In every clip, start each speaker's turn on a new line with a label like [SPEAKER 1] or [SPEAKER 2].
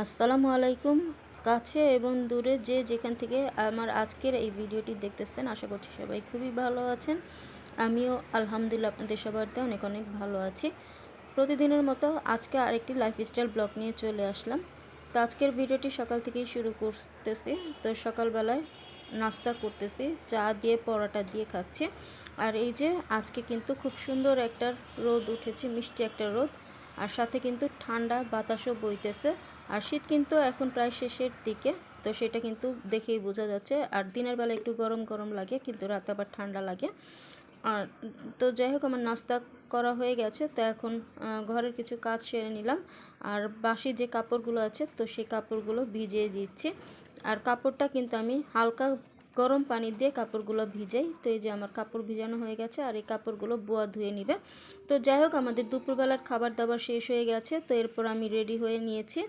[SPEAKER 1] আসসালামু আলাইকুম। কাছে এবং দূরে যে যেখান থেকে আমার আজকের এই ভিডিওটি দেখতেছেন, আশা করছি সবাই খুবই ভালো আছেন। আমিও আলহামদুলিল্লাহ আপনাদের সবারতে অনেক অনেক ভালো আছি। প্রতিদিনের মতো আজকে আরেকটি লাইফস্টাইল ব্লগ নিয়ে চলে আসলাম। তো আজকের ভিডিওটি সকাল থেকেই শুরু করতেছি। তো সকালবেলায় নাস্তা করতেছি, চা দিয়ে, পরোটা দিয়ে খাচ্ছি। আর এই যে আজকে কিন্তু খুব সুন্দর একটা রোদ উঠেছে, মিষ্টি একটা রোদ। আর সাথে কিন্তু ঠান্ডা বাতাসও বইতেছে। আর শীত কিন্তু এখন প্রায় শেষের দিকে, তো সেটা কিন্তু দেখেই বোঝা যাচ্ছে। আর দিনের বেলা একটু গরম গরম লাগে, কিন্তু রাতে আবার ঠান্ডা লাগে। আর তো যাই হোক, আমার নাস্তা করা হয়ে গেছে, তো এখন ঘরের কিছু কাজ সেরে নিলাম। আর বাসি যে কাপড়গুলো আছে, তো সেই কাপড়গুলো ভিজিয়ে দিচ্ছি। আর কাপড়টা কিন্তু আমি হালকা গরম পানি দিয়ে কাপড়গুলো ভিজাই। তো এই যে আমার কাপড় ভিজানো হয়ে গেছে, আর এই কাপড়গুলো বোয়া ধুয়ে নিবে। তো যাই হোক, আমাদের দুপুরবেলার খাবার দাবার শেষ হয়ে গেছে, তো এরপর আমি রেডি হয়ে নিয়েছি।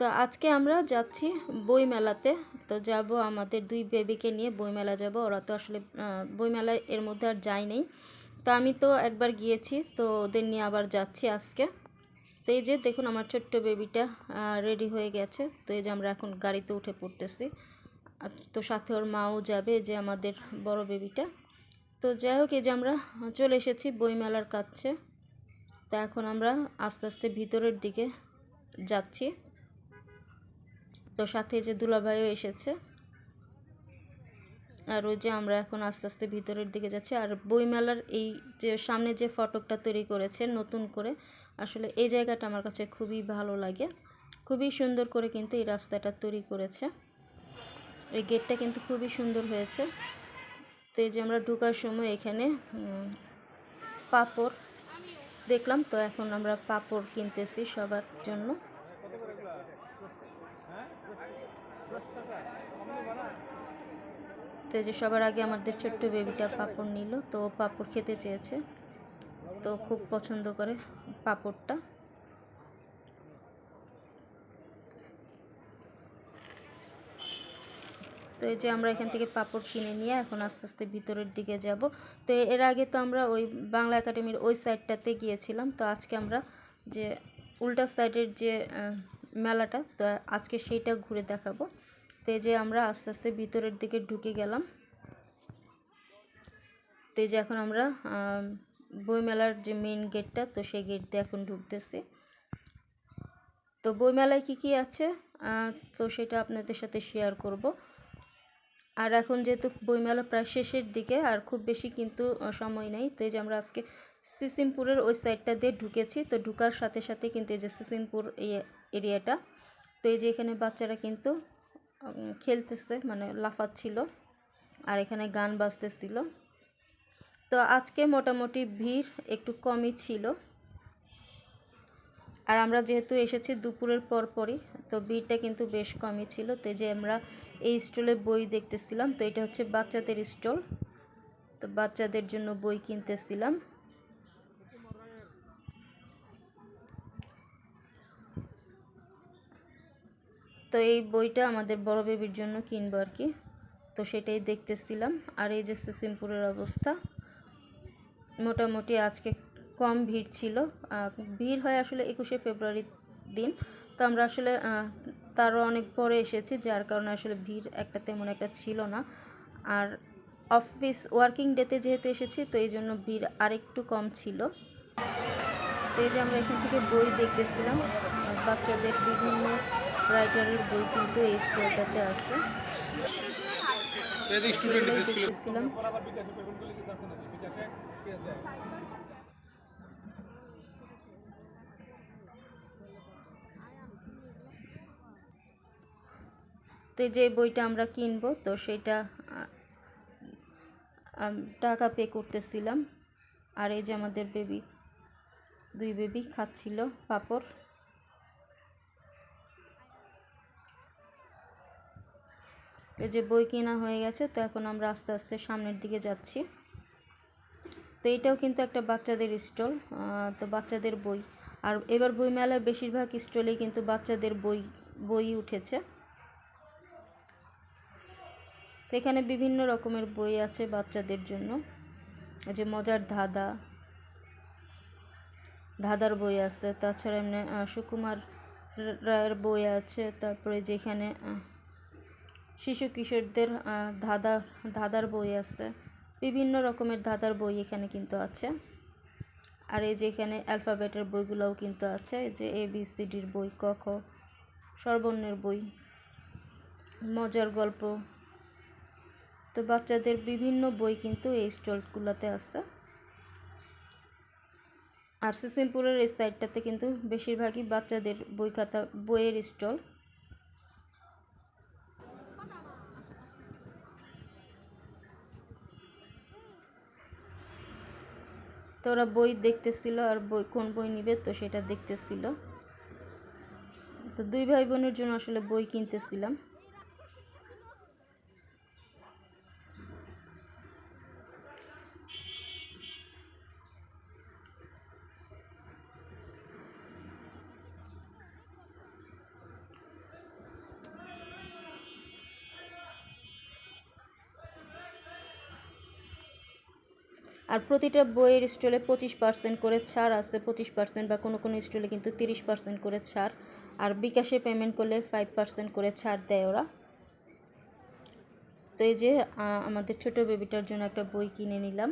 [SPEAKER 1] তো আজকে আমরা যাচ্ছি বইমেলাতে। তো যাব আমাদের দুই বেবিকে নিয়ে বইমেলা যাব। ওরা তো আসলে বইমেলায় এর মধ্যে আর যাই নেই। তো আমি তো একবার গিয়েছি, তো ওদের নিয়ে আবার যাচ্ছি আজকে। তো এই যে দেখুন আমার ছোট্ট বেবিটা রেডি হয়ে গেছে। তো এই যে আমরা এখন গাড়িতে উঠে পড়তেছি। তো সাথে ওর মাও যাবে যে আমাদের বড় বেবিটা। তো যাই হোক, এই যে আমরা চলে এসেছি বইমেলার কাছে। তা এখন আমরা আস্তে আস্তে ভিতরের দিকে যাচ্ছি। তো সাথে যে দুলাভাইও এসেছে। আর ওই যে আমরা এখন আস্তে আস্তে ভিতরের দিকে যাচ্ছি। আর বইমেলার এই যে সামনে যে ফটকটা তৈরি করেছে নতুন করে, আসলে এই জায়গাটা আমার কাছে খুবই ভালো লাগে। খুবই সুন্দর করে কিন্তু এই রাস্তাটা তৈরি করেছে। এই গেটটা কিন্তু খুবই সুন্দর হয়েছে। তো এই যে আমরা ঢুকার সময় এখানে পাপড় দেখলাম। তো এখন আমরা পাপড় কিনতেছি সবার জন্য। তো যে সবার আগে আমাদের ছোট্ট বেবিটা পাপড় নিল, তো পাপড় খেতে চেয়েছে। তো খুব পছন্দ করে পাপড়টা। তো এই যে আমরা এখান থেকে পাপড় কিনে নিয়ে এখন আস্তে আস্তে ভিতরের দিকে যাব। তো এর আগে তো আমরা ওই বাংলা একাডেমির ওই সাইডটাতে গিয়েছিলাম। তো আজকে আমরা যে উল্টা সাইডের যে মেলাটা, তো আজকে সেইটা ঘুরে দেখাবো। তো এই যে আমরা আস্তে আস্তে ভিতরের দিকে ঢুকে গেলাম। তো এই যে এখন আমরা বইমেলার যে মেন গেটটা তো সেই গেট দিয়ে এখন ঢুকতেছি। তো বইমেলায় কি কি আছে? তো সেটা আপনাদের সাথে শেয়ার করব। আর এখন যেহেতু বইমেলা প্রায় শেষের দিকে, আর খুব বেশি কিন্তু সময় নেই। তো এই যে আমরা আজকে সিসিমপুরের ওই সাইডটা দিয়ে ঢুকেছি। তো ঢুকার সাথে সাথে কিন্তু এই যে সিসিমপুর এরিয়াটা, তো এই যে এখানে বাচ্চারা কিন্তু খেলতেছে মানে লাফাচ্ছিল আর এখানে গান বাজতেছিল। তো আজকে মোটামুটি ভিড় একটু কমই ছিল। আর আমরা যেহেতু এসেছি দুপুরের পর পরই তো ভিড়টা কিন্তু বেশ কমই ছিল। তো যে আমরা এই স্টলে বই দেখতেছিলাম, তো এটা হচ্ছে বাচ্চাদের স্টল। তো বাচ্চাদের জন্য বই কিনতেছিলাম। তো এই বইটা আমাদের বড় বেবির জন্য কিনবো আর কি। তো সেটাই দেখতেছিলাম। আর এই যে সিসিমপুরের অবস্থা, মোটামুটি আজকে কম ভিড় ছিল। ভিড় হয় আসলে একুশে ফেব্রুয়ারির দিন। তো আমরা আসলে তারও অনেক পরে এসেছি, যার কারণে আসলে ভিড় একটা তেমন একটা ছিল না। আর অফিস ওয়ার্কিং ডেতে যেহেতু এসেছি, তো এই জন্য ভিড় আরেকটু কম ছিল। তো এই যে আমরা এখান থেকে বই দেখতেছিলাম, বাচ্চাদের বিভিন্ন রাইটারের বই কিন্তু এই স্টোরটাতে আছে। দেখতেছিলাম তো যে বইটা আমরা কিনবো তো সেটা টাকা পে করতেছিলাম। আর এই যে আমাদের বেবি দুই বেবি খাচ্ছিল পাপড়। এই যে বই কেনা হয়ে গেছে, তো এখন আমরা আস্তে আস্তে সামনের দিকে যাচ্ছি। তো এটাও কিন্তু একটা বাচ্চাদের স্টল তো বাচ্চাদের বই। আর এবার বই মেলায় বেশিরভাগ স্টলেই কিন্তু বাচ্চাদের বই বই উঠেছে। এখানে বিভিন্ন রকমের বই আছে বাচ্চাদের জন্য। যে মজার ধাঁধা, ধাঁধার বই আছে, তাছাড়া এমনি সুকুমার রায়ের বই আছে, তারপরে যেখানে শিশু কিশোরদের ধাঁধা, ধাঁধার বই আছে। বিভিন্ন রকমের ধাঁধার বই এখানে কিন্তু আছে। আর এই যে এখানে অ্যালফাবেটের বইগুলোও কিন্তু আছে। এই যে এ বি সি ডির বই, ক, খ বই, মজার গল্প। তো বাচ্চাদের বিভিন্ন বই কিন্তু এই স্টলগুলোতে আছে। আর সিসিমপুরের এই সাইডটাতে কিন্তু বেশিরভাগই বাচ্চাদের বই খাতা, বইয়ের স্টল। তো ওরা বই দেখতেছিল আর বই, কোন বই নিবে তো সেটা দেখতেছিল। তো দুই ভাই বোনের জন্য আসলে বই কিনতেছিলাম। আর প্রতিটা বইয়ের স্টলে পঁচিশ পার্সেন্ট করে ছাড় আছে, পঁচিশ পার্সেন্ট বা কোনো কোনো স্টলে কিন্তু তিরিশ পার্সেন্ট করে ছাড়। আর বিকাশে পেমেন্ট করলে ফাইভ পার্সেন্ট করে ছাড় দেয় ওরা। তো এই যে আমাদের ছোট বেবিটার জন্য একটা বই কিনে নিলাম।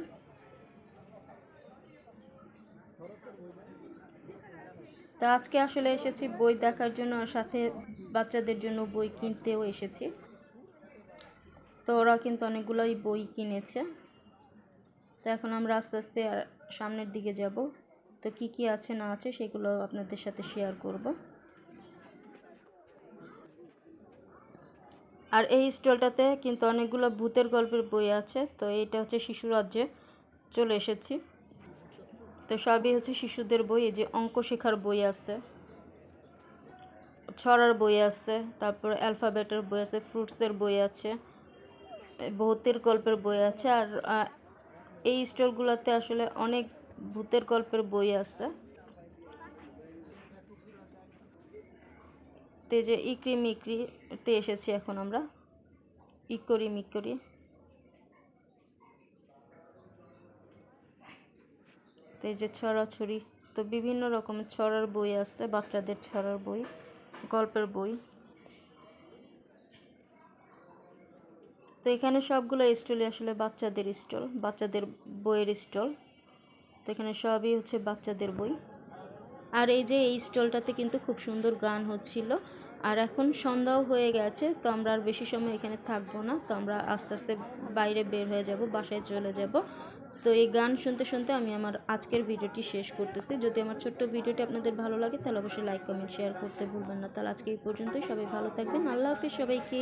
[SPEAKER 1] তা আজকে আসলে এসেছি বই দেখার জন্য আর সাথে বাচ্চাদের জন্য বই কিনতেও এসেছি। তো ওরা কিন্তু অনেকগুলোই বই কিনেছে। তো এখন আমরা আস্তে আস্তে আর সামনের দিকে যাব। তো কি কি আছে না আছে সেগুলো আপনাদের সাথে শেয়ার করব। আর এই স্টলটাতে কিন্তু অনেকগুলো ভূতের গল্পের বই আছে। তো এইটা হচ্ছে শিশু রাজ্যে চলে এসেছি। তো সবই হচ্ছে শিশুদের বই, এই যে অঙ্ক শেখার বই আছে, ছড়ার বই আছে, তারপর অ্যালফাবেটের বই আছে ফ্রুটসের বই আছে, ভূতের গল্পের বই আছে, আর এই স্টলগুলোতে আসলে অনেক ভূতের গল্পের বই আছে। তে যে ইকরি মিকরি তে এসেছি এখন আমরা। ইকরি মিকরি। তো এই যে ছড়াছড়ি, তো বিভিন্ন রকমের ছড়ার বই আছে, বাচ্চাদের ছড়ার বই, গল্পের বই। তো এখানে সবগুলো স্টলই আসলে বাচ্চাদের স্টল, বাচ্চাদের বইয়ের স্টল। তো এখানে সবই হচ্ছে বাচ্চাদের বই। আর এই যে এই স্টলটাতে কিন্তু খুব সুন্দর গান হচ্ছিল। আর এখন সন্ধ্যাও হয়ে গেছে, তো আমরা আর বেশি সময় এখানে থাকব না। তো আমরা আস্তে আস্তে বাইরে বের হয়ে যাব, বাসায় চলে যাব। তো এই গান শুনতে শুনতে আমি আমার আজকের ভিডিওটি শেষ করতেছি। যদি আমার ছোট্ট ভিডিওটি আপনাদের ভালো লাগে, তাহলে অবশ্যই লাইক কমেন্ট শেয়ার করতে ভুলবেন না। তাহলে আজকে এই পর্যন্তই। সবাই ভালো থাকবেন। আল্লাহ হাফিজ সবাইকে।